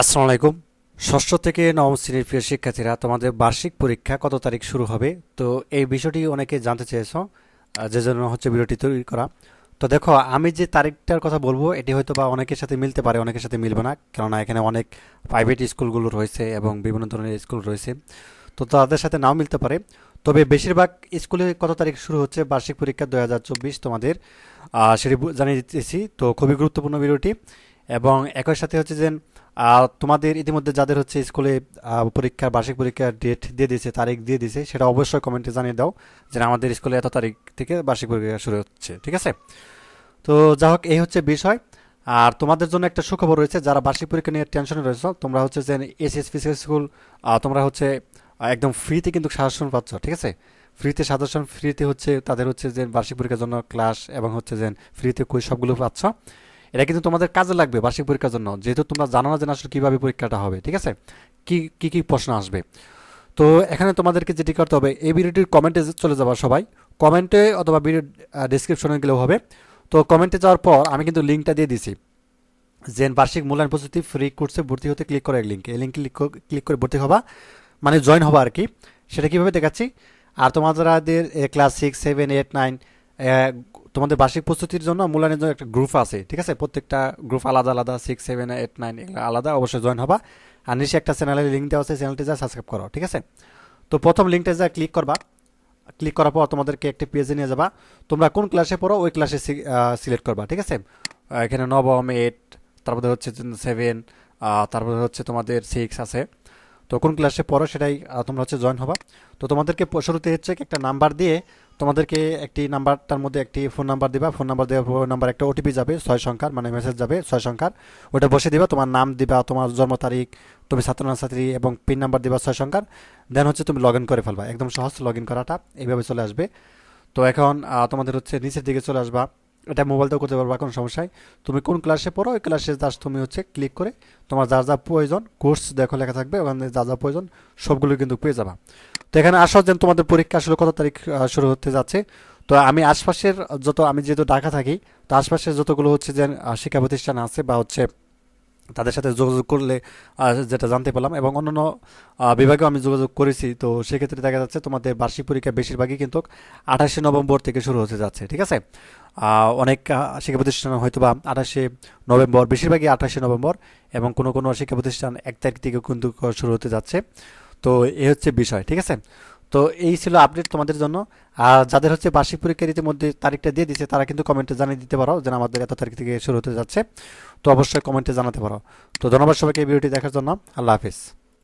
আসসালামু আলাইকুম। ষষ্ঠ থেকে নবম শ্রেণির প্রিয় শিক্ষার্থীরা, তোমাদের বার্ষিক পরীক্ষা কত তারিখ শুরু হবে? তো এই বিষয়টি অনেকে জানতে চেয়েছো যে জন্য হচ্ছে ভিডিওটি তৈরি করা। তো দেখো, আমি যে তারিখটার কথা বলব, এটি হয়তো বা অনেকের সাথে মিলতে পারে, অনেকের সাথে মিলবে না, কেননা এখানে অনেক প্রাইভেট স্কুলগুলো রয়েছে এবং বিভিন্ন ধরনের স্কুল রয়েছে। তো তাদের সাথে নাও মিলতে পারে। তবে বেশিরভাগ স্কুলে কত তারিখ শুরু হচ্ছে? বার্ষিক পরীক্ষা দু হাজার চব্বিশ তোমাদের সেটি জানিয়ে দিতেছি। তো খুবই গুরুত্বপূর্ণ ভিডিওটি। এবং একই সাথে হচ্ছে যে তোমাদের ইতিমধ্যে যাদের হচ্ছে স্কুলে পরীক্ষার বার্ষিক পরীক্ষার ডেট দিয়ে দিয়েছে, তারিখ দিয়ে দিয়েছে, সেটা অবশ্যই কমেন্টে জানিয়ে দাও যে আমাদের স্কুলে এত তারিখ থেকে বার্ষিক পরীক্ষা শুরু হচ্ছে, ঠিক আছে? তো যা হোক, এই হচ্ছে বিষয়। আর তোমাদের জন্য একটা সুখবর রয়েছে, যারা বার্ষিক পরীক্ষা নিয়ে টেনশনে রয়েছে, তোমরা হচ্ছে যে এসএসপি স্কুল তোমরা হচ্ছে একদম ফ্রিতে কিন্তু সাজেশন পাচ্ছ, ঠিক আছে? ফ্রিতে সাজেশন ফ্রিতে হচ্ছে তাদের হচ্ছে যে বার্ষিক পরীক্ষার জন্য ক্লাস এবং হচ্ছে যে ফ্রিতে কুইজ সবগুলো পাচ্ছ। এটা কিন্তু তোমাদের কাজে লাগবে বার্ষিক পরীক্ষার জন্য। যেহেতু তোমরা জানো না যে আসলে কীভাবে পরীক্ষাটা হবে, ঠিক আছে? কি কি প্রশ্ন আসবে। তো এখানে তোমাদেরকে যেটি করতে হবে, এই ভিডিওটির কমেন্টে চলে যাবা সবাই। কমেন্টে অথবা ভিডিও ডিসক্রিপশনে গেলেও হবে। তো কমেন্টে যাওয়ার পর আমি কিন্তু লিঙ্কটা দিয়ে দিছি। যে বার্ষিক মূল্যায়ন প্রস্তুতি ফ্রি কোর্সে ভর্তি হতে ক্লিক করে এক লিঙ্কে এই লিঙ্কে ক্লিক করে ভর্তি হবা। মানে জয়েন হবা আর কি। সেটা কীভাবে দেখাচ্ছি? আর তোমাদের class six seven eight nine তোমাদের বার্ষিক প্রস্তুতির জন্য মূল্যায়নের জন্য একটা গ্রুপ আছে, ঠিক আছে? প্রত্যেকটা গ্রুপ আলাদা আলাদা সিক্স সেভেন এইট নাইন এগুলো আলাদা, অবশ্যই জয়েন হবা। আর নিচে একটা চ্যানেলের লিঙ্ক দেওয়া আছে চ্যানেলটি যা সাবস্ক্রাইব করো, ঠিক আছে? তো প্রথম লিঙ্কটা যা ক্লিক করবা ক্লিক করার পর তোমাদেরকে একটা পেজে নিয়ে যাবা। তোমরা কোন ক্লাসে পড়ো, ওই ক্লাসে সিলেক্ট করবা, ঠিক আছে? এখানে নবম এইট তারপরে হচ্ছে সেভেন তারপরে হচ্ছে তোমাদের সিক্স আছে। তো কোন ক্লাসে পড়ো সেটাই তোমরা হচ্ছে জয়েন হবা। তো তোমাদেরকে শুরুতে হচ্ছে একটা নাম্বার দিয়ে তোমাদেরকে একটি নাম্বার, তার মধ্যে একটি ফোন নাম্বার দিবা। ফোন নাম্বার দেওয়া ফোন নাম্বার একটা ওটিপি যাবে, ছয় সংখ্যার মানে মেসেজ যাবে ছয় সংখ্যার। ওটা বসে দিবা, তোমার নাম দিবা, তোমার জন্ম তারিখ, তুমি ছাত্র না ছাত্রী এবং পিন নাম্বার দিবা ছয় সংখ্যার। দেন হচ্ছে তুমি লগ ইন করে ফেলবা। একদম সহজ লগ ইন করাটা এইভাবে চলে আসবে। তো এখন তোমাদের হচ্ছে নিচের দিকে চলে আসবা। এটা মোবাইলতেও করতে পারবা কোনো সমস্যায় তুমি কোন ক্লাসে পড়ো, ওই ক্লাসে জাস্ট তুমি হচ্ছে ক্লিক করে তোমার যা যা প্রয়োজন কোর্স দেখো লেখা থাকবে, ওখানে যা যা প্রয়োজন সবগুলো কিন্তু পেয়ে যাবা। তো এখানে আসো যেন তোমাদের পরীক্ষা আসলে কত তারিখ শুরু হতে যাচ্ছে। তো আমি আশপাশের যত, আমি যেহেতু ঢাকা থাকি, তো আশপাশের যতগুলো হচ্ছে যে শিক্ষা প্রতিষ্ঠান আছে বা হচ্ছে তাদের সাথে যোগাযোগ করলে যেটা জানতে পারলাম এবং অন্যান্য বিভাগেও আমি যোগাযোগ করেছি। তো সেক্ষেত্রে দেখা যাচ্ছে তোমাদের বার্ষিক পরীক্ষা বেশিরভাগই কিন্তু আঠাশে নভেম্বর থেকে শুরু হতে যাচ্ছে, ঠিক আছে? অনেক শিক্ষা প্রতিষ্ঠান হয়তো বা আঠাশে নভেম্বর, বেশিরভাগই আঠাশে নভেম্বর এবং কোনো কোনো শিক্ষা প্রতিষ্ঠান এক তারিখ থেকে কিন্তু শুরু হতে যাচ্ছে। তো এ হচ্ছে বিষয়, ঠিক আছে? তো এই ছিল আপডেট তোমাদের জন্য। আর যাদের হচ্ছে বার্ষিক পরীক্ষার ইতিমধ্যে তারিখটা দিয়ে দিছে, তারা কিন্তু কমেন্টে জানিয়ে দিতে পারো যেন আমাদের এত তারিখ থেকে শুরু হতে যাচ্ছে। তো অবশ্যই কমেন্টে জানাতে পারো। তো ধন্যবাদ সবাইকে এই ভিডিওটি দেখার জন্য। আল্লাহ হাফিজ।